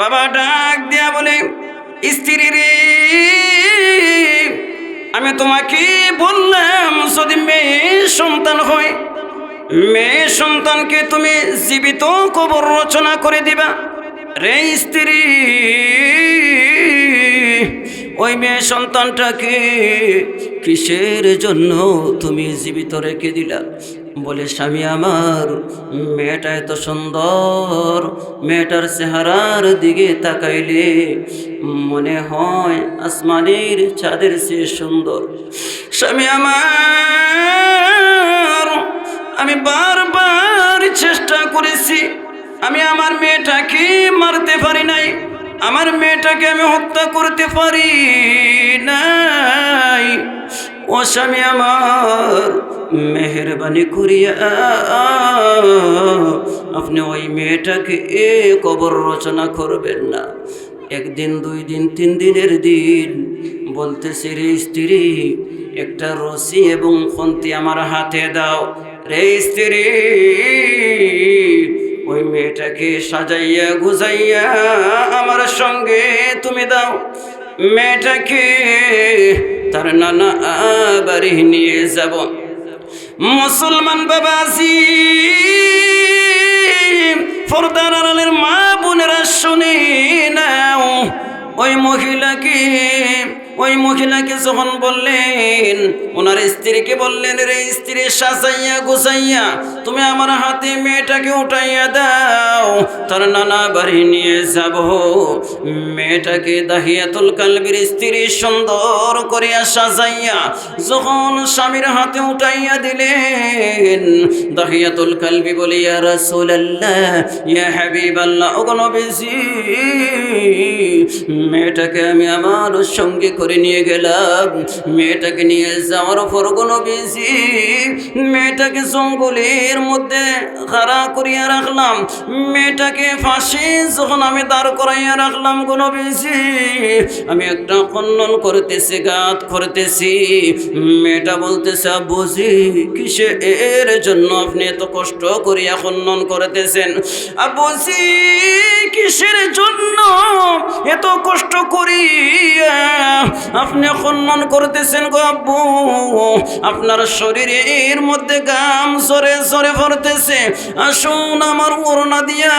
বাবা ডাক দিয়া বলে, স্ত্রী রে, আমি তোমাকে বললাম, যদি মেয়ে সন্তান হয়, মেয়ে সন্তানকে তুমি জীবিত কবর রচনা করে দিবা। রে স্ত্রী, ওই মেয়ে সন্তানটাকে কিসের জন্য তুমি জীবিত রেখে দিলা? বলে, স্বামী আমার মেয়েটা এত সুন্দর। মেয়েটার চেহারার দিকে তাকাইলে মনে হয় আসমানের চাঁদের সে সুন্দর। স্বামী আমার, আমি বারবার চেষ্টা করেছি। আমি আমার মেয়েটাকে মারতে পারি নাই। আমার মেয়েটাকে আমি হত্যা করতে পারি নাই। ও স্বামী আমার মেহরবানি করিয়া, আপনি ওই মেয়েটাকে এ কবর রচনা করবেন না। একদিন, দুই দিন, তিন দিনের দিন বলতেছে রে স্ত্রী, একটা রশি এবং খন্তি আমার হাতে দাও। রে স্ত্রী, ওই মেয়েটাকে সাজাইয়া, গুজাইয়া আমার সঙ্গে তুমি দাও। মেয়েটাকে তার নানা বাড়ি নিয়ে যাব। মুসলমান বাবা ফরদার মা বোনেরা শুনে নাও ওই মহিলাকে ওই মহিলাকে যখন বললেন, ওনার স্ত্রীকে বললেন, রে স্ত্রী, সাজাইয়া গুছাইয়া তুমি আমার হাতে মেয়েটাকে উঠাইয়া দাও, তার নানা বাড়ি নিয়ে যাব। মেয়েটাকে দাহিয়াতুল কালবির স্ত্রী সুন্দর করিয়া সাজাইয়া যখন স্বামীর হাতে উঠাইয়া দিলেন, দাহিয়াতুল কালবি বলি, ইয়া রাসূলুল্লাহ, ইয়া হাবিবাল্লাহ ওগো নবীজি, মেয়েটাকে আমি আমার সঙ্গে করে নিয়ে গেলাম। মেয়েটাকে নিয়ে যাওয়ার পর কোনো বেশি মেয়েটাকে জঙ্গলের মধ্যে খাড়া করিয়া রাখলাম। মেয়েটাকে ফাঁসি যখন আমি দাঁড় করাইয়া রাখলাম কোনো বেশি আমি একটা খন্ডন করতেছি, গাত করতেছি। মেয়েটা বলতেছে বুঝি কিসে এর জন্য আপনি এত কষ্ট করিয়া খন্ডন করতেছেন? বুঝি কিসের জন্য এত কষ্ট করিয়া আপনি খনন করতেছেন গো আব্বু। আপনার শরীরের মধ্যে গাম সরে সরে পড়তেছে। আসুন আমার ওড়না দিয়া।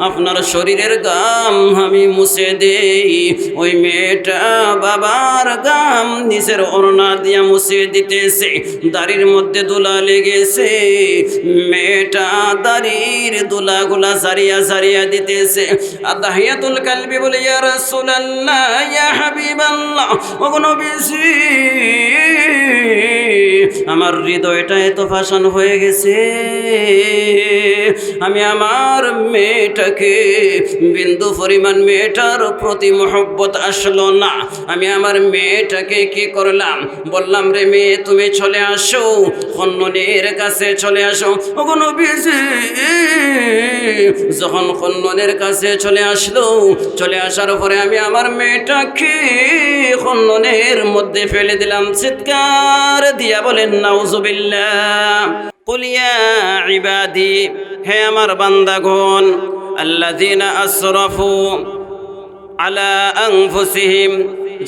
আপনার শরীরের গাম আমি মুছে দেই। ওই মেয়েটা বাবার গাম নিচের ওড়না দিয়া মুছে দিতেছে। দাড়ির মধ্যে দোলা লেগেছে। মেয়েটা দাড়ির দোলাগুলা সারিয়া সারিয়া দিতেছে। আর আদাহিয়াতুল কালবি বলে, ইয়া রাসূলুল্লাহ, ইয়া হাবিবাল্লাহ। নবীজি, আমার হৃদয়টা এত ফাঁসান হয়ে গেছে। আমি আমার মেয়েটাকে, বিন্দু পরিমাণ মেয়েটার প্রতি মহব্বত আসলো না। আমি আমার মেয়েটাকে কি করলাম? বললাম, রে মেয়ে, তুমি চলে আসো খন্ডনের কাছে চলে আসো। ওগো নবীজি, যখন খন্ডনের কাছে চলে আসলো, চলে আসার পরে আমি আমার মেয়েটাকে খন্ডনের মধ্যে ফেলে দিলাম চিৎকার দিয়া বলেন, নাউজুবিল্লাহ। কুলিয়া ইবাদি, হে আমার বান্দাগণ, আল্লাযীনা আসরাফু আলা আনফুসিহিম,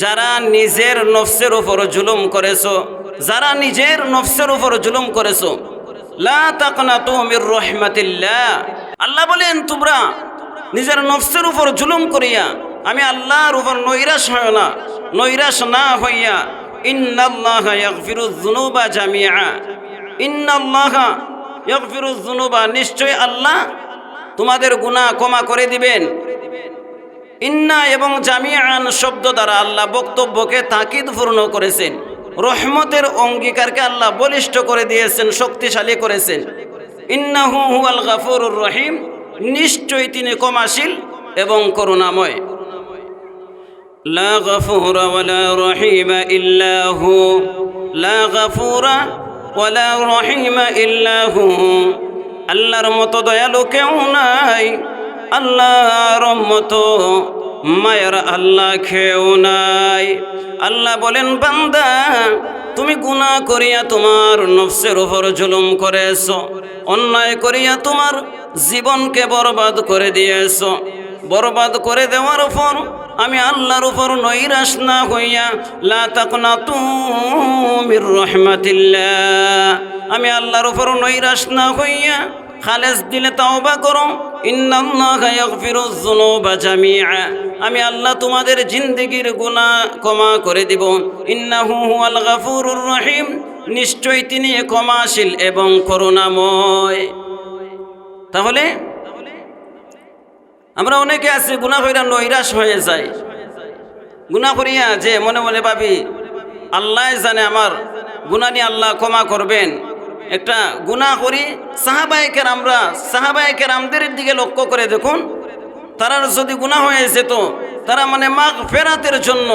যারা নিজের নফসের উপর জুলুম করেছ, যারা নিজের নফসের উপর জুলুম করেছ, লা তাকনাতু মির রাহমাতিল্লাহ। আল্লাহ বলেন, তোমরা নিজের নফসের উপর জুলুম করিয়া আমি আল্লাহর উপর নৈরাশ হয় না। নৈরাশ না হইয়া, ইন্নাল্লাহ ইয়াগফিরুয যুনুবা জামিআ। ইন্নাল্লাহ ইয়াগফিরুয যুনুবা। নিশ্চয় আল্লাহ তোমাদের গুনাহ ক্ষমা করে দিবেন। ইন্না এবং জামিয়ান শব্দ দ্বারা আল্লাহ বক্তব্যকে তাকিদ পূর্ণ করেছেন। রহমতের অঙ্গীকারকে আল্লাহ বলিষ্ঠ করে দিয়েছেন, শক্তিশালী করেছেন। ইন্নাহু হুয়াল গাফুরুর রহিম। নিশ্চয়ই তিনি কমাশীল এবং করুণাময়। লা গাফুরা ওয়ালা রহিমা ইল্লা হু। লা গাফুরা ওয়ালা রহিমা ইল্লা হু। আল্লাহর মতো দয়ালু কেউ নাই। আল্লাহর মতো মায়ের আল্লাহ খেও নাই। আল্লাহ বলেন, বান্দা, তুমি গুনাহ করিয়া তোমার নফসের উপর জুলুম করেছ, অন্যায় করিয়া তোমার জীবনকে বরবাদ করে দিয়েছ। বরবাদ করে দেওয়ার পর আমি আল্লাহর উপর নৈরাশ না হইয়া, লা তাকনাতু মির রহমাতিল্লাহ। আমি আল্লাহর উপর নৈরাশ না হইয়া খালেস দিলে তাওবা করো আমি আল্লাহ তোমাদের জিন্দেগির গুনাহ ক্ষমা করে দিব। ইন্নাহু রহিম। নিশ্চয়ই তিনি ক্ষমাশীল এবং করুণাময়। তাহলে আমরা অনেকে আছি, গুনাহ কইরা নৈরাশ হয়ে যাই। গুনাহ করিয়া যে মনে মনে ভাবি, আল্লাহ জানে আমার গুনাহ নিয়ে আল্লাহ ক্ষমা করবেন। একটা গুনাহ করি সাহাবাহিকের আমরা সাহাবাহিকের আমদের দিকে লক্ষ্য করে দেখুন, তারা যদি গুনাহ হয়ে যেত, তারা মানে মাঘ ফেরাতের জন্য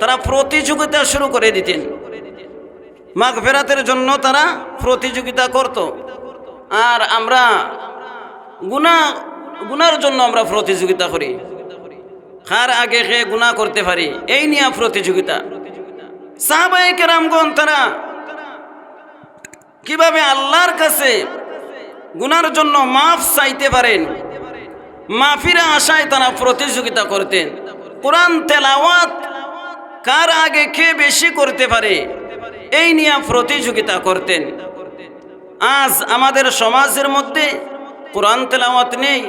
তারা প্রতিযোগিতা শুরু করে দিতেন। মাঘ ফেরাতের জন্য তারা প্রতিযোগিতা করত। আর আমরা গুনাহ গুনার জন্য আমরা প্রতিযোগিতা করি। কার আগে খেয়ে গুনাহ করতে পারি, এই নিয়ে প্রতিযোগিতা। সাহাবাহিক রামগণ তারা কীভাবে আল্লাহর কাছে গুনার জন্য মাফ চাইতে পারেন, মাফির আশায় তারা প্রতিযোগিতা করতেন। কোরআন তেলাওয়াত কার আগে কে বেশি করতে পারে, এই নিয়ে প্রতিযোগিতা করতেন। আজ আমাদের সমাজের মধ্যে কোরআন তেলাওয়াত নেই।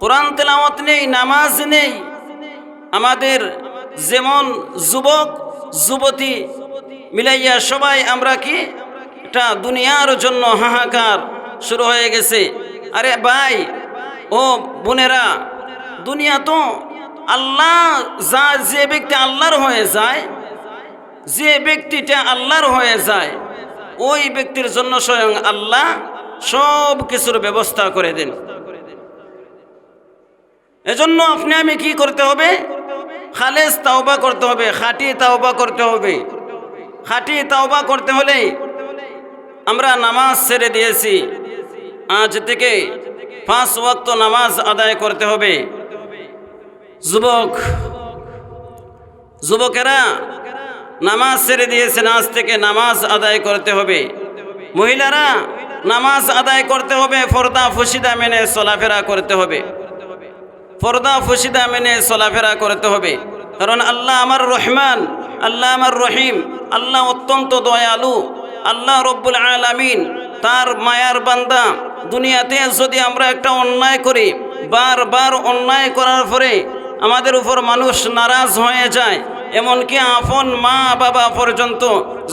কোরআন তেলাওয়াত নেই, নামাজ নেই। আমাদের যেমন যুবক, যুবতী মিলাইয়া সবাই আমরা কি একটা দুনিয়ার জন্য হাহাকার শুরু হয়ে গেছে। আরে ভাই, ও বোনেরা, দুনিয়া তো আল্লাহ যা, যে ব্যক্তি আল্লাহর হয়ে যায়, যে ব্যক্তিটা আল্লাহর হয়ে যায়, ওই ব্যক্তির জন্য স্বয়ং আল্লাহ সব কিছুর ব্যবস্থা করে দেন। এজন্য আপনি আমি কি করতে হবে? খালেজ তাওবা করতে হবে, খাঁটি তাওবা করতে হবে। খাঁটি তাওবা করতে হলে আমরা নামাজ ছেড়ে দিয়েছি। আজ থেকে পাঁচ ওয়াক্ত নামাজ আদায় করতে হবে। যুবক, যুবকেরা নামাজ ছেড়ে দিয়েছেন, আজ থেকে নামাজ আদায় করতে হবে। মহিলারা নামাজ আদায় করতে হবে ফর্দা ফসিদা মেনে চলাফেরা করতে হবে। পর্দা ফসিদা মেনে চলাফেরা করতে হবে। কারণ আল্লাহ আমার রহমান, আল্লাহ আমার রহিম, আল্লাহ অত্যন্ত দয়ালু, আল্লাহ রব্বুল আলামিন। তার মায়ার বান্দা। দুনিয়াতে যদি আমরা একটা অন্যায় করি, বারবার অন্যায় করার পরে আমাদের উপর মানুষ নারাজ হয়ে যায়। এমনকি আপন মা বাবা পর্যন্ত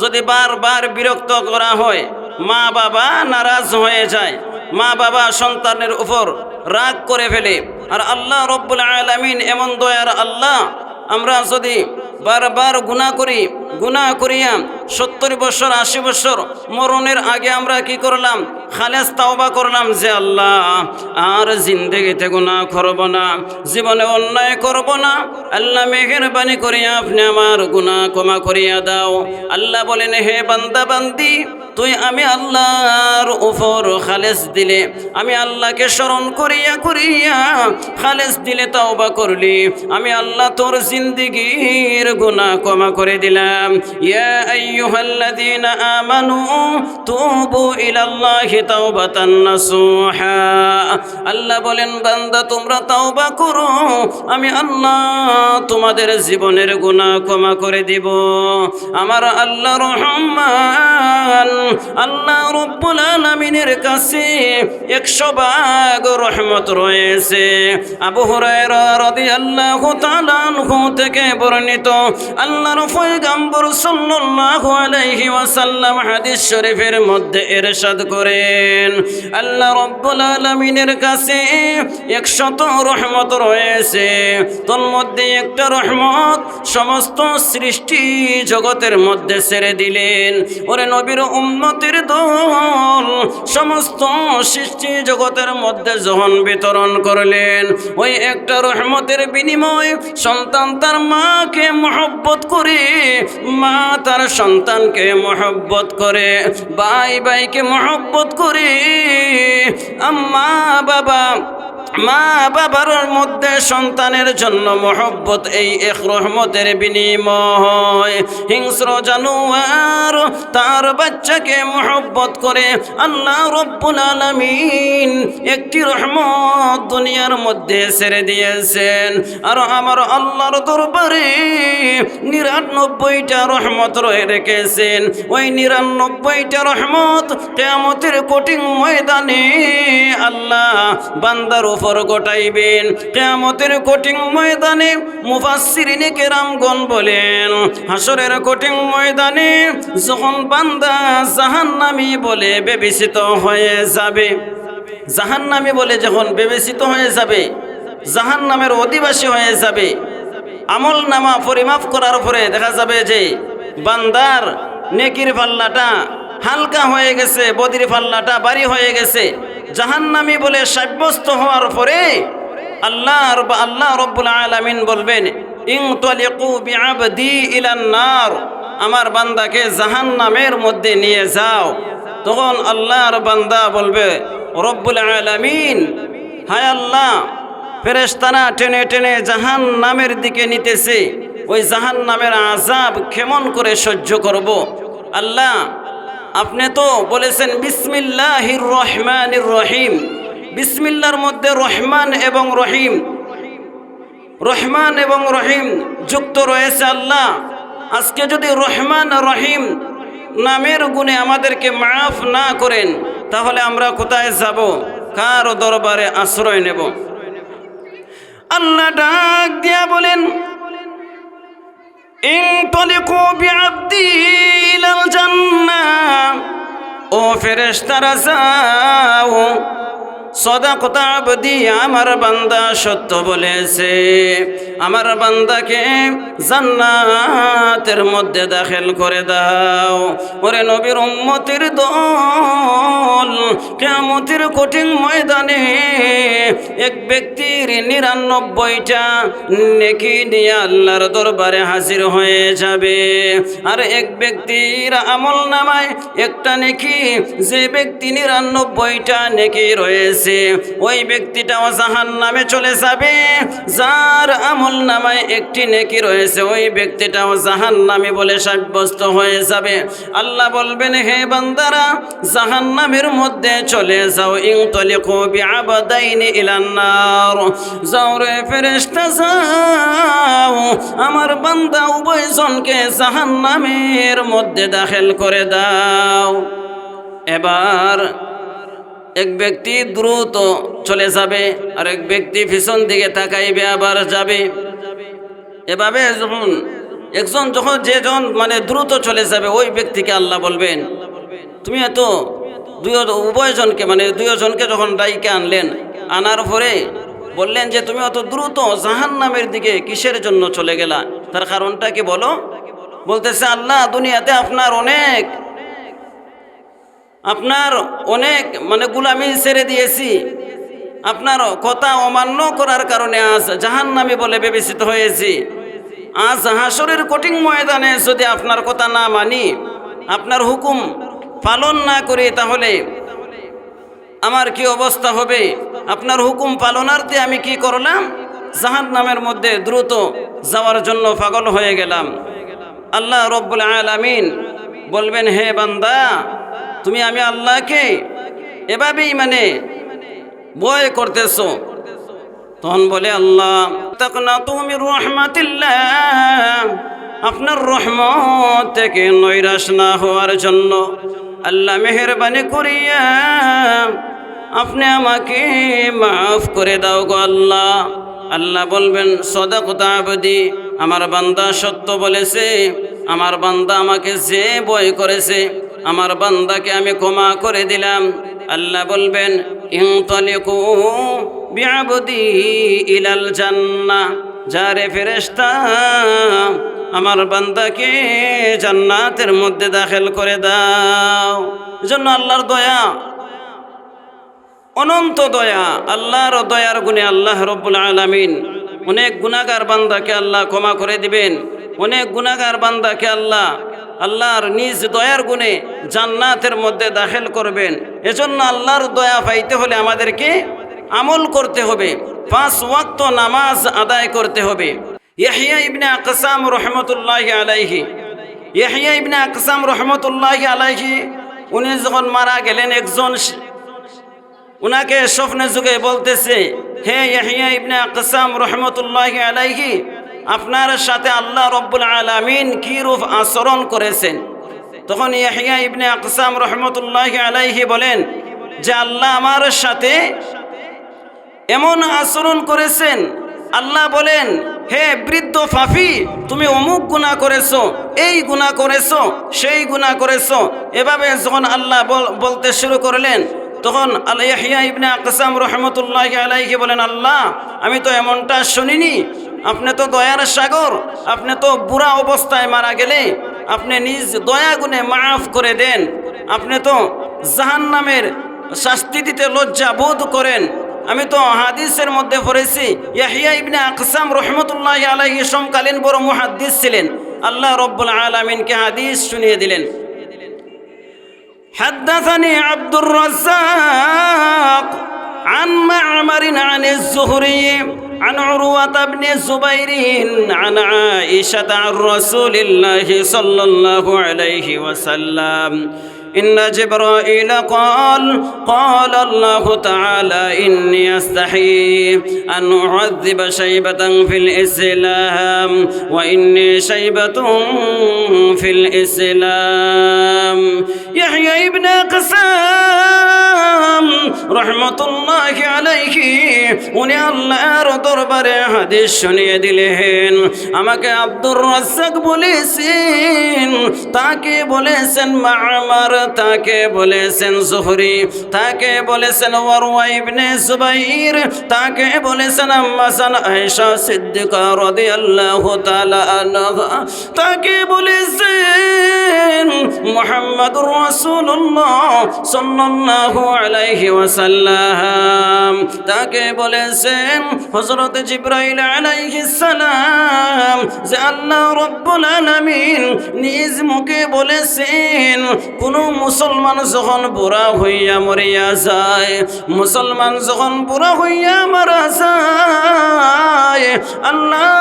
যদি বারবার বিরক্ত করা হয় মা বাবা নারাজ হয়ে যায়। মা বাবা সন্তানের উপর রাগ করে ফেলে। আর আল্লাহ রব্বুল আলমিন এমন দয়ার আল্লাহ। আমরা যদি বারবার গুণা করি গুণা করিয়া সত্তর বছর, আশি বছর মরণের আগে আমরা কি করলাম? খালেজ তাওবা করলাম যে আল্লাহ, আর জিন্দগিতে গুণা করব না, জীবনে অন্যায় করব না। আল্লাহ মেঘের মেহেরবানি করিয়া আপনি আমার গুণা ক্ষমা করিয়া দাও। আল্লাহ বলেন, হে বান্দা বান্দি তুই আমি আল্লাহর উপর খালেজ দিলে, আমি আল্লাহকে স্মরণ করিয়া করিয়া খালেজ দিলে, তাওবা করলি। আমি আল্লাহ তোর জিন্দিগির গুনাহ ক্ষমা করে দিলাম। ইয়া আইয়ুহাল্লাযীনা আমানু তুবু ইলাল্লাহি তাওবাতান নাসুহা। আল্লাহ বলেন, বান্দা, তোমরা তাওবা করো, আমি আল্লাহ তোমাদের জীবনের গুনাহ ক্ষমা করে দিব। আমার আল্লাহ রহমান আল্লাহ রব্বুল আলামিনের কাছে একশো ভাগ রহমত রয়েছে। আবু রাদিয়াল্লাহু তাআলা থেকে বর্ণিত আল্লাহর পয়গম্বর সাল্লাল্লাহু আলাইহি ওয়াসাল্লাম হাদিস শরীফের মধ্যে ইরশাদ করেন, আল্লাহ রব্বুল আলামিনের কাছে একশত রহমত রয়েছে। তোর মধ্যে একটা রহমত সমস্ত সৃষ্টি জগতের মধ্যে ছেড়ে দিলেন। ওরে নবীর উম্মতের দল সমস্ত সৃষ্টি জগতের মধ্যে যখন বিতরণ করলেন। ওই একটা রহমতের বিনিময় সন্তান তার মাকে মহব্বত করে, মা তার সন্তানকে মহব্বত করে, ভাই ভাইকে মহব্বত করে, আম্মা বাবা মা বাবার মধ্যে সন্তানের জন্য মহব্বত এই এক রহমতের বিনিময়। হিংস্র জানুয়ার তার বাচ্চাকে মহব্বত করে আল্লাহ রব্বুল আলামিন একটি রহমত দুনিয়ার মধ্যে ছেড়ে দিয়েছেন। আর আমার আল্লাহর দরবারে নিরানব্বইটা রহমত রয়ে রেখেছেন। ওই নিরানব্বইটা রহমত কেয়ামতের কঠিন ময়দানে আল্লাহ বান্দার উপর গোটাইবেন। কেয়ামতের কঠিন ময়দানে মুফাসসিরিনে কেরামগণ বলেন হাসরের কঠিন ময়দানে যখন বান্দা জাহান্নামী বলে বিবেচিত হয়ে যাবে, জাহান্নামী বলে যখন বিবেচিত হয়ে যাবে, জাহান্নামের অধিবাসী হয়ে যাবে, আমল নামা পরিমাপ করার পরে দেখা যাবে যে বান্দার নেকির পাল্লাটা হালকা হয়ে গেছে, বদির পাল্লাটা বাড়ি হয়ে গেছে। জাহান্নামি বলে সাব্যস্ত হওয়ার পরে আল্লাহ আল্লাহ রব্বুল আলামিন বলবেন ইং তলিকু বিআবদি ইলান নার আমার বান্দাকে জাহান্নামের মধ্যে নিয়ে যাও। তখন আল্লাহর বান্দা বলবে, রব্বুল আলামিন, হায় আল্লাহ ফেরেস্তানা টেনে টেনে জাহান নামের দিকে নিতেছে। ওই জাহান নামের আজাব কেমন করে সহ্য করব? আল্লাহ আপনি তো বলেছেন বিসমিল্লাহির রহমানির রহিম। বিসমিল্লার মধ্যে রহমান এবং রহিম। রহমান এবং রহিম যুক্ত রয়েছে আল্লাহ। আজকে যদি রহমান, রহিম নামের গুণে আমাদেরকে মাফ না করেন, তাহলে আমরা কোথায় যাব? কার দরবারে আশ্রয় নেব? আল্লাহ ডাক দিয়া বলেন ইনতলিকু বিআবদি ইলাল জান্নাহ ও ফেরেশতারা আবদি আমার বান্দা সত্য বলেছে। আমার বান্দাকে জান্নাতের মধ্যে দাখিল করে দাও। ওরে নবীর উম্মতির দল কেমতির কঠিন ময়দানে এক ব্যক্তির নিরানব্বইটা নেকি নিয়ে আল্লাহর দরবারে হাজির হয়ে যাবে। আর এক ব্যক্তির আমল নামায় একটা নেকি, যে ব্যক্তি নিরানব্বইটা নেকি রয়েছে, ওই ব্যক্তিটাও জাহান নামে চলে যাবে, যার আমল নামায় একটি নেকি রয়েছে, ওই ব্যক্তিটাও জাহান নামে বলে সাব্যস্ত হয়ে যাবে। আল্লাহ বলবেন, হে বান্দারা জাহান নামের মধ্যে চলে যাও। ইং তলিকু বিআবাদাইনি ইলান্নার। যাও রে ফেরেশতা, যাও। আমার বান্দা উভয়জনকে জাহান নামের মধ্যে দাখিল করে দাও। এবার এক ব্যক্তি দ্রুত চলে যাবে আর এক ব্যক্তি পিছন দিকে তাকাইবে, আবার যাবে। এভাবে যখন, একজন যখন যেজন মানে দ্রুত চলে যাবে, ওই ব্যক্তিকে আল্লাহ বলবেন, তুমি এত দুই উভয়জনকে মানে দুইজনকে যখন ডাইকে আনলেন, আনার পরে বললেন যে, তুমি অত দ্রুত জাহান নামের দিকে কিসের জন্য চলে গেলা? তার কারণটা কি বলো? বলতেছে, আল্লাহ, দুনিয়াতে আপনার অনেক আপনার অনেক মানে গুলামি ছেড়ে দিয়েছি। আপনার কথা অমান্য করার কারণে আজ জাহান নামে বলে বিবেচিত হয়েছি। আজ হাসরের কঠিন ময়দানে যদি আপনার কথা না মানি, আপনার হুকুম পালন না করি তাহলে আমার কি অবস্থা হবে? আপনার হুকুম পালনার্থে আমি কি করলাম? জাহান নামের মধ্যে দ্রুত যাওয়ার জন্য পাগল হয়ে গেলাম। আল্লাহ রব্বুল আলামিন বলবেন, হে বান্দা তুমি আমি আল্লাহকে এভাবেই মানে ভয় করতেছো। তখন বলে আল্লাহ তুমি আপনার রহমত থেকে নৈরাশ না হওয়ার জন্য আল্লাহ মেহরবানি করিয়া আপনি আমাকে মাফ করে দাও গো আল্লাহ। আল্লাহ বলবেন, সদাকতা আবদি, আমার বান্দা সত্য বলেছে, আমার বান্দা আমাকে যে বয় করেছে আমার বান্দাকে আমি ক্ষমা করে দিলাম। আল্লাহ বলবেন, ইনতলিকু বিআবদি ইলাল জান্নাহ যারে ফেরেশতা আমার বান্দাকে জান্নাতের মধ্যে দাখিল করে দাও। জন্য আল্লাহর দয়া, অনন্ত দয়া, আল্লাহর দয়ার গুণে আল্লাহ রব্বুল আলামিন অনেক গুণাগার বান্দাকে আল্লাহ ক্ষমা করে দিবেন। অনেক গুণাগার বান্দাকে আল্লাহ আল্লাহর নিজ দয়ার গুণে জান্নাতের মধ্যে দাখিল করবেন। এজন্য আল্লাহর দয়া পাইতে হলে আমাদেরকে আমল করতে হবে। পাঁচ ওয়াক্ত নামাজ আদায় করতে হবে। ইয়াহিয়া ইবনে আকসাম রহমতুল্লাহ আলাইহি। ইয়াহিয়া ইবনে আকসাম রহমতুল্লাহ আলাইহি, উনি যখন মারা গেলেন, একজন উনাকে স্বপ্নে যুগে বলতেছে, হে ইয়াহিয়া ইবনে আকসাম রহমতুল্লাহ আলাইহি আপনার সাথে আল্লাহ রব্বুল আলামিন কি রূপ আচরণ করেছেন? তখন ইয়াহিয়া ইবনে আকসাম রহমতুল্লাহ আলাইহি বলেন যে আল্লাহ আমার সাথে এমন আচরণ করেছেন। আল্লাহ বলেন, হে বৃদ্ধ ফাফি, তুমি অমুক গুণা করেছ, এই গুণা করেছ, সেই গুণা করেছ। এভাবে যখন আল্লাহ বল- বলতে শুরু করলেন, তখন আল্লাহ ইবনে আকসাম রহমতুল্লাহ আলাইহি বলেন, আল্লাহ, আমি তো এমনটা শুনিনি আপনি তো দয়ার সাগর আপনি তো বুড়া অবস্থায় মারা গেলে আপনি নিজ দয়া গুণে মাফ করে দেন আপনি তো জাহান নামের শাস্তি দিতে লজ্জা বোধ করেন আমি তো হাদিসের মধ্যে পড়েছি ইয়াহিয়া ইবনে আকসাম রহমতুল্লাহ আলাইহি সমকালীন বড় মুহাদ্দিস ছিলেন আল্লাহ রব্বুল আলামিনকে হাদিস শুনিয়ে দিলেন حدثني عبد الرزاق عن معمر عن الزهري عن عروة بن الزبير عن عائشة عن رسول الله صلى الله عليه وسلم إن جبرائيل قال قال الله تعالى إني أستحي أن أعذب شيبة في الإسلام وإني شيبة في الإسلام يحيى ابن قسام رحمة الله عليه উনি আল্লাহর দরবারে হাদিস শুনিয়ে দিলেন আমাকে আব্দুর রাজ্জাক বলেছেন তাকে বলেছেন মামার তাকে বলেছেন জোহরি, তাকে বলেছেন জুবাইর, তাকে বলেছেন আম্মাসান আয়েশা তাকে বলেছেন আলাইহি ওয়াসাল্লাম, তাকে বলেছেন সালাম যে আল্লাহ রব্বুল নিজ মুখে বলেছেন, কোন মুসলমান যখন বুড়া হইয়া মরিয়া যায়, মুসলমান যখন বুড়া হইয়া মারা যায়, আল্লাহ,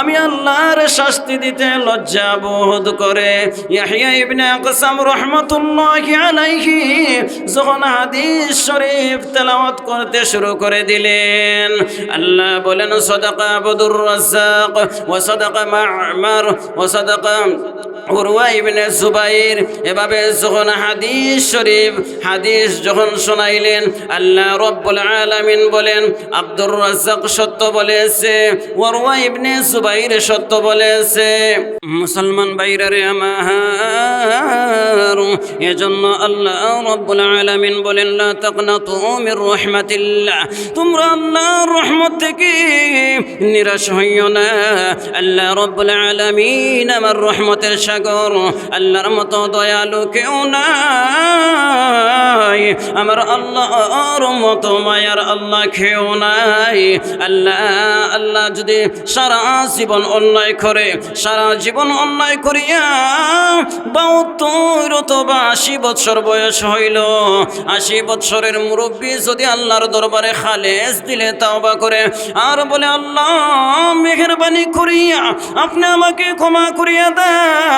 আমি আল্লাহর শাস্তি দিতে লজ্জা বোধ করে। ইয়াহিয়া ইবনে আকসাম রাহমাতুল্লাহি আলাইহি যখন হাদিস শরীফ তেলাওয়াত করতে শুরু করে দিলেন, আল্লাহ বলেন, সাদাকা আবদুর রাজ্জাক, ওয়া সাদাকা মা'মার, ওয়া সাদাকা উরওয়া ইবনে জুবাইর এভাবে যখন হাদিস শরীফ, হাদিস যখন শোনাইলেন, আল্লাহ রব্বুল আলামিন বলেন, আব্দুর রাজ্জাক সত্য বলেছে, উরওয়া ইবনে জুবাইর সত্য বলেছে। মুসলমান বাইরে আমার, এজন্য আল্লাহ রব্বুল আলামিন বলেন, লা তাকনাতু মির রাহমাতিল্লাহ। তোমরা আল্লাহর রহমত থেকে নিরাশ হইও না। আল্লাহ রব্বুল আলামিন আমার রহমতের সাগর, আল্লাহর মতো দয়ালু কেউ নাই। আমার আল্লাহর মতো মায়ার আল্লাহ কেউ নাই। আল্লাহ আল্লাহ যদি সারা জীবন অন্যায় করে, সারা জীবন অন্যায় করিয়া বাহাত্তর অথবা আশি বৎসর বয়স হইল, আশি বৎসরের মুরব্বী যদি আল্লাহর দরবারে খালেজ দিলে তাওবা করে, আর বলে, আল্লাহ, মেহরবানি করিয়া আপনি আমাকে ক্ষমা করিয়া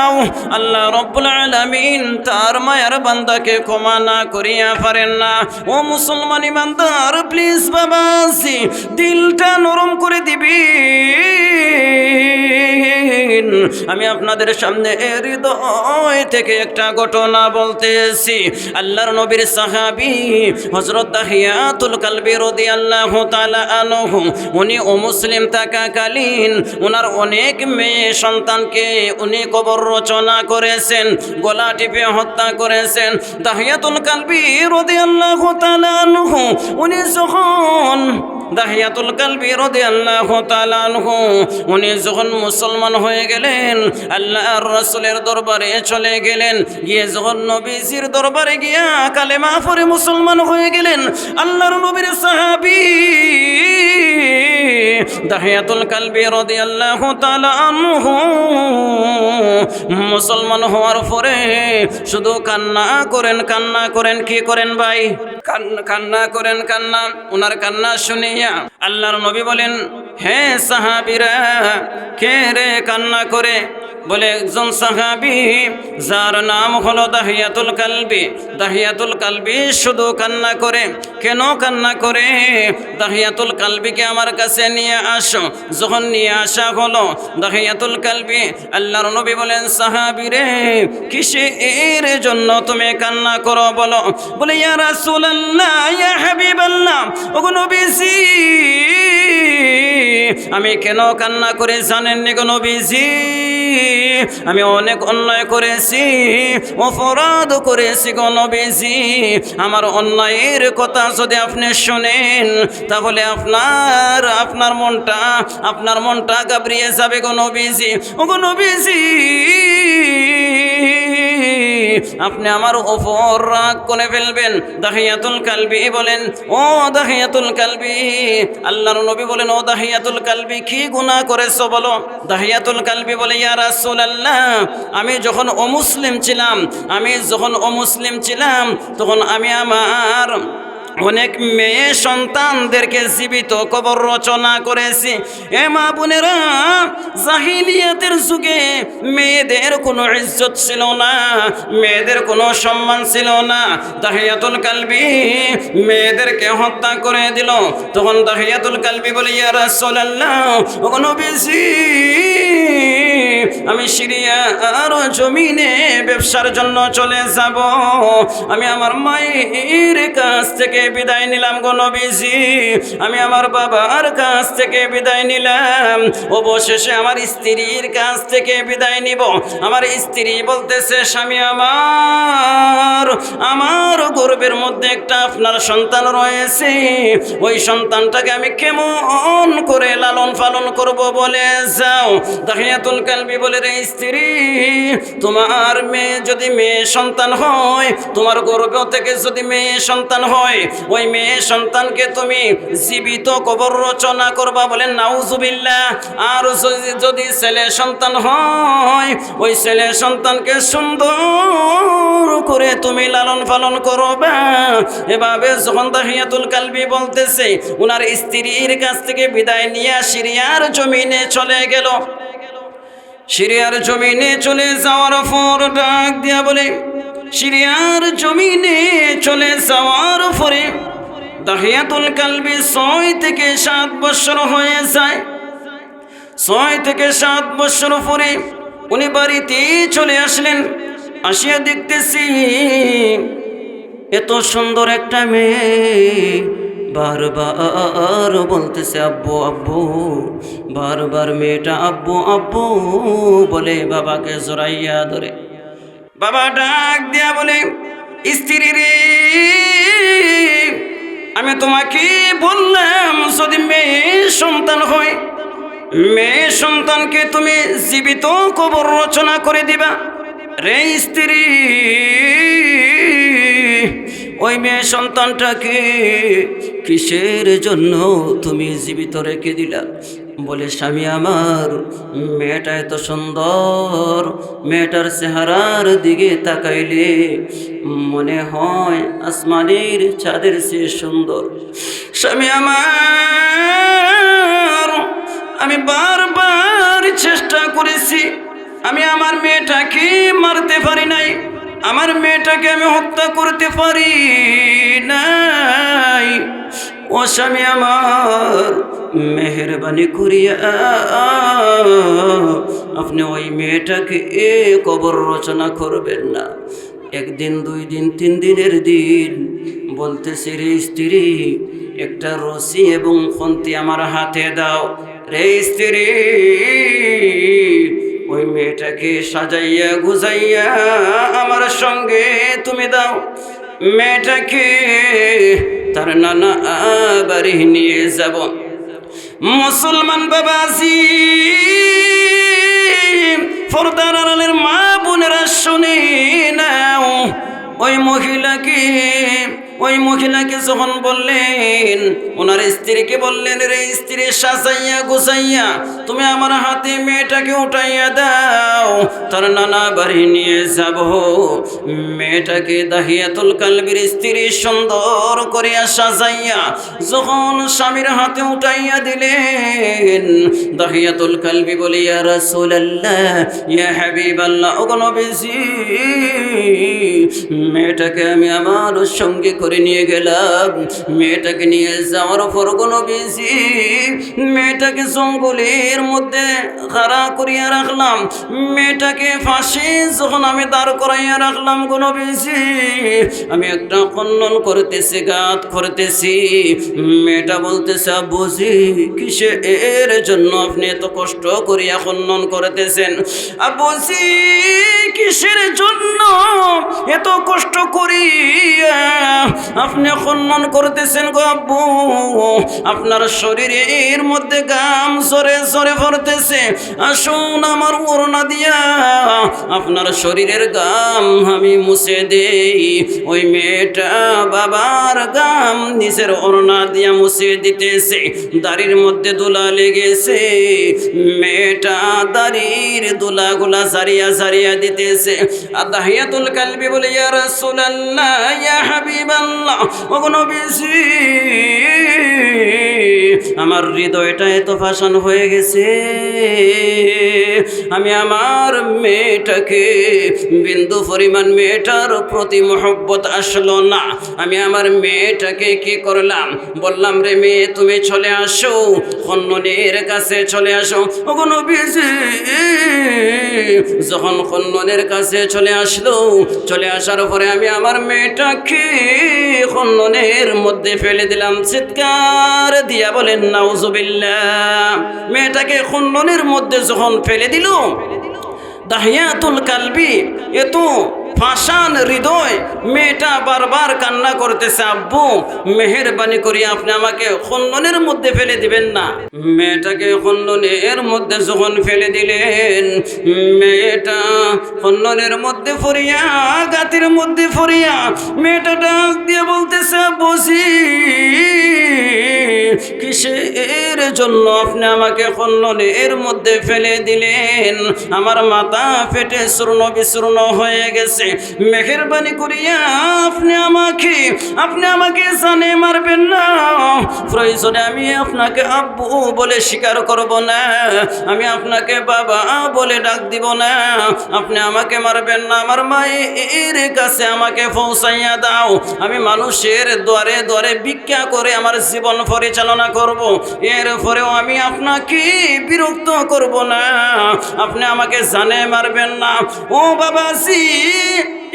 দাও। আল্লাহ রব্বুল আলামিন তার মায়ের বান্দাকে ক্ষমা না করিয়া পারেন না। ও মুসলমানি বান্দার প্লিজ বাবাজি দিলটা নরম করে দিবি আমি আপনাদের সামনে হৃদয় থেকে একটা ঘটনা বলতেছি। আল্লাহর নবীর সাহাবি হজরত তাহিয়াতুল কালবি রদি আল্লাহ আনহু, উনি ও অমুসলিম থাকাকালীন ওনার অনেক মেয়ে সন্তানকে উনি কবর রচনা করেছেন গলা টিপে হত্যা করেছেন। তাহিয়াতুল কালবি রদি আল্লাহ উনি যখন দাহিয়াতুল কালবি রাদিয়াল্লাহু তাআলা আনহু। উনি যখন মুসলমান হয়ে গেলেন, আল্লাহর রাসূলের দরবারে চলে গেলেন। গিয়ে যখন নবীজির দরবারে গিয়া কালেমা পড়ে মুসলমান হয়ে গেলেন, আল্লাহর নবীর সাহাবী দাহিয়াতুল কালবি রাদিয়াল্লাহু তাআলা আনহু মুসলমান হওয়ার পরে শুধু কান্না করেন কান্না করেন, কি করেন ভাই? কান্না- করেন, কান্না। ওনার কান্না শুনিয়া আল্লাহর নবী বলেন, হে সাহাবিরা, কে রে কান্না করে? বলে, একজন সাহাবি, যার নাম হলো দাহিয়াতুল কালবি। দাহিয়াতুল কালবি শুধু কান্না করে। কেন কান্না করে? দাহিয়াতুল কালবিকে আমার কাছে নিয়ে আসো। যখন নিয়ে আসা হলো, দাহিয়াতুল কালবি আল্লাহর নবী বলেন, সাহাবি রে কিসে এর জন্য তুমি কান্না করো বলো? বলে, ইয়া রাসূলুল্লাহ, ইয়া হাবিবাল্লাহ, ওগো নবীজি, আমি কেন কান্না করে জানেন নি গো নবীজি? আমি অনেক অন্যায় করেছি, অপরাধ করেছি গণবেজি আমার অন্যায়ের কথা যদি আপনি শোনেন, তাহলে আপনার আপনার মনটা আপনার মনটা গাবড়িয়ে যাবে গণবেজি ও গণবেজি আপনি আমার ওপর রাগ করে ফেলবেন। দাহিয়াতুল কালবি বলেন, ও দাহিয়াতুল কালবি, আল্লাহর নবী বলেন, ও দাহিয়াতুল কালবি, কি গুণা করেছ বলো? দাহিয়াতুল কালবি বলে, ইয়া রাসুল আল্লাহ আমি যখন অমুসলিম ছিলাম, আমি যখন অমুসলিম ছিলাম, তখন আমি আমার অনেক মেয়ে সন্তানদেরকে জীবিত কবর রচনা করেছি। এ মা বোনেরা, জাহিলিয়াতের যুগে মেয়েদের কোনো ইজ্জত ছিল না, মেয়েদের কোনো সম্মান ছিল না। দাহিয়াতুল কালবি মেয়েদেরকে হত্যা করে দিল। তখন দাহিয়াতুল কালবি বলে, ইয়া রাসূলুল্লাহ, ও নবীজি আমি সিরিয়া আর জমিনে ব্যবসার জন্য চলে যাব। আমি আমার মায়ের কাছ থেকে বিদায় নিলাম গো নবীজি। আমি আমার বাবার কাছ থেকে বিদায় নিলাম। অবশেষে আমার স্ত্রীর কাছ থেকে বিদায় নিব। আমার স্ত্রী বলতেছে, স্বামী আমার আমার গর্বের মধ্যে একটা আপনার সন্তান রয়েছে। ওই সন্তানটাকে আমি কেমন করে লালন পালন করব বলে যাও। দাহিয়াতুল কালবি বলে রে স্ত্রী, তোমার মেয়ে যদি মেয়ে সন্তান হয়, তোমার গর্ভ থেকে যদি মেয়ে সন্তান হয়, ওই মেয়ে সন্তানকে তুমি জীবিত কবর রচনা করবা বলেন নাউজুবিল্লাহ। আর যদি- ছেলে সন্তান হয়, ওই ছেলে সন্তানকে সুন্দর করে তুমি লালন পালন করবা। এভাবে যখন দাহিয়াতুল কালবি বলতেছে ওনার স্ত্রীর কাছ থেকে বিদায় নিয়ে সিরিয়ার জমিনে চলে গেল। সিরিয়ার জমিনে চলে যাওয়ার পর ডাক দিয়া বলে, সিরিয়ার জমিনে চলে যাওয়ার পরে দাহিয়াতুল কালবি ছয় থেকে সাত বছর হয়ে যায়। ছয় থেকে সাত বছর পরে উনি বাড়িতে চলে আসলেন। আসিয়া দেখতেছি, এত সুন্দর একটা মেয়ে। বারবার বলতেছে, আব্বু আব্বু। বারবার মেয়েটা, আব্বু আব্বু। বলে বাবাকে জোরাইয়া ধরে। বাবা ডাক দিয়া বলে, স্ত্রী রে, আমি তোমাকে বললাম, যদি মেয়ে সন্তান হয়, মেয়ে সন্তানকে তুমি জীবিত কবর রচনা করে দিবা। রে স্ত্রী, ওই মেয়ে সন্তানটাকে কিসের জন্য তুমি জীবিত রেখে দিলা? বলে, স্বামী আমার মেয়েটা এত সুন্দর। মেয়েটার চেহারার দিকে তাকাইলে মনে হয় আসমানের চাঁদের চেয়ে সুন্দর। স্বামী আমার, আমি বারবার চেষ্টা করেছি। আমি আমার মেয়েটাকে মারতে পারি নাই। আমার মেয়েটাকে আমি হত্যা করতে পারি নাই। ও স্বামী আমার, মেহরবানি করিয়া আপনি ওই মেয়েটাকে এ কবর রচনা করবেন না। একদিন, দুই দিন, তিন দিনের দিন বলতেছে, রে স্ত্রী, একটা রশি এবং খন্তি আমার হাতে দাও। রে স্ত্রী ওই মেয়েটাকে সাজাইয়া গুজাইয়া আমার সঙ্গে তুমি দাও। মেয়েটাকে তার নানা বাড়ি নিয়ে যাব। মুসলমান বাবাজি ফরদার মা বোনেরা শুনে নাও, ওই মহিলাকে ওই মহিলাকে যখন বললেন, ওনার স্ত্রীকে বললেন, রে স্ত্রী, সাজাইয়া গুছাইয়া তুমি আমার হাতে মেয়েটাকে উঠাইয়া দাও, তার নানা বাড়ি নিয়ে যাব। মেয়েটাকে দাহিয়াতুল কালবির স্ত্রী সুন্দর করিয়া সাজাইয়া যখন স্বামীর হাতে উঠাইয়া দিলেন, দাহিয়াতুল কালবি বলে ইয়া রাসূলুল্লাহ, ইয়া হাবিবাল্লাহ ও নবীজি মেয়েটাকে আমি আমার সঙ্গে করে নিয়ে গেলাম। মেয়েটাকে নিয়ে যাওয়ার পর কোনো বেশি মেয়েটাকে জঙ্গলের মধ্যে খাড়া করিয়া রাখলাম। মেয়েটাকে ফাঁসি যখন আমি দাঁড় করাইয়া রাখলাম কোনো বেশি আমি একটা খনন করতেছি, গাত করতেছি। মেয়েটা বলতেছে বুঝি কিসে এর জন্য আপনি এত কষ্ট করিয়া খনন করতেছেন? আবুজি কিসের জন্য এত কষ্ট করি আপনি খনন করতেছেন গো আব্বু। আপনার শরীরের মধ্যে গাম সরে সরে পড়তেছে। আসুন আমার ওড়না দিয়া, আপনার শরীরের গাম আমি মুছে দেই। ওই মেয়েটা বাবার গাম নিজের ওড়না দিয়া মুছে দিতেছে। দাড়ির মধ্যে দোলা লেগেছে। মেয়েটা দাড়ির দোলাগুলা সারিয়া সারিয়া দিতেছে। আর আদাহিয়াতুল কালবি বলে ইয়া রাসূলুল্লাহ ইয়া হাবিবাল্লাহ ওগো নবীজি আমার হৃদয়টা এত ফাঁসান হয়ে গেছে। আমি আমার মেয়েটাকে, বিন্দু পরিমাণ মেয়েটার প্রতি মহব্বত আসলো না। আমি আমার মেয়েটাকে কি করলাম? বললাম, রে মেয়ে, তুমি চলে আসো খন্ডনের কাছে চলে আসো। ওগো নবীজি, যখন খন্ডনের কাছে চলে আসলো, চলে আসার পরে আমি আমার মেয়েটাকে খন্ডনের মধ্যে ফেলে দিলাম। চিৎকার দিয়া বলেন নাউজুবিল্লাহ। মেয়েটাকে খন্ডনের মধ্যে যখন ফেলে দিল দাহিয়াতুল কালবি এত ফাঁসান হৃদয়, মেয়েটা বারবার কান্না করতেছে, আব্বু, মেহেরবানি করি আপনি আমাকে খন্দনের মধ্যে ফেলে দিবেন না। মেয়েটাকে খন্দনের মধ্যে যখন ফেলে দিলেন, মেয়েটা খন্দনের মধ্যে ফরিয়া, গাতির মধ্যে ফরিয়া, মেয়েটা ডাক দিয়ে বলতেছে বসি কিসে এর জন্য আপনি আমাকে খন্দনের মধ্যে ফেলে দিলেন? আমার মাথা ফেটে শূর্ণ বিশূর্ণ হয়ে গেছে। মেহেরবানি করিয়া আপনি আমাকে আপনি আমাকে জানে মারবেন না। প্রয়োজনে আমি আপনাকে আব্বু বলে স্বীকার করব না। আমি আপনাকে বাবা বলে ডাক দিব না। আপনি আমাকে মারবেন না। আমার মায়ের কাছে আমাকে পৌঁছাইয়া দাও। আমি মানুষের দ্বারে দ্বারে ভিক্ষা করে আমার জীবন পরিচালনা করব। এরপরেও আমি আপনাকে বিরক্ত করব না। আপনি আমাকে জানে মারবেন না। ও বাবাজি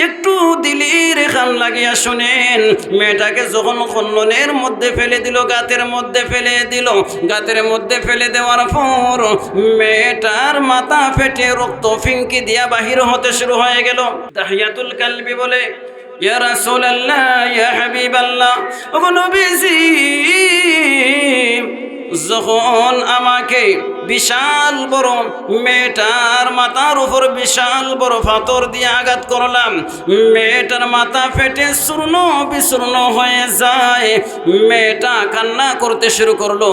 একটু দিলির খান লাগিয়া শুনেন, মেয়েটাকে যখন খন্ডনের মধ্যে ফেলে দিল, গাতের মধ্যে ফেলে দিল, গাতের মধ্যে ফেলে দেওয়ার পর মেয়েটার মাথা ফেটে রক্ত ফিঙ্কি দিয়া বাহির হতে শুরু হয়ে গেল। তাহিয়াতুল কালবি বলে, ইয়া ইয়া হাবিবাল্লাহ ওগো নবীজি যখন আমাকে বিশাল বড় মেয়েটার মাথার উপর বিশাল বড় ফাতর দিয়ে আঘাত করলাম, মেয়েটার মাথা ফেটে চূর্ণ বিচূর্ণ হয়ে যায়। মেয়েটা কান্না করতে শুরু করল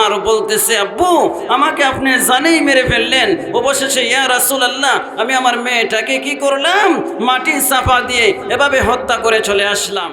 আর বলতেছে, আব্বু, আমাকে আপনি জানেই মেরে ফেললেন। অবশেষে, ইয়া রাসুল আল্লাহ আমি আমার মেয়েটাকে কি করলাম? মাটি চাপা দিয়ে এভাবে হত্যা করে চলে আসলাম।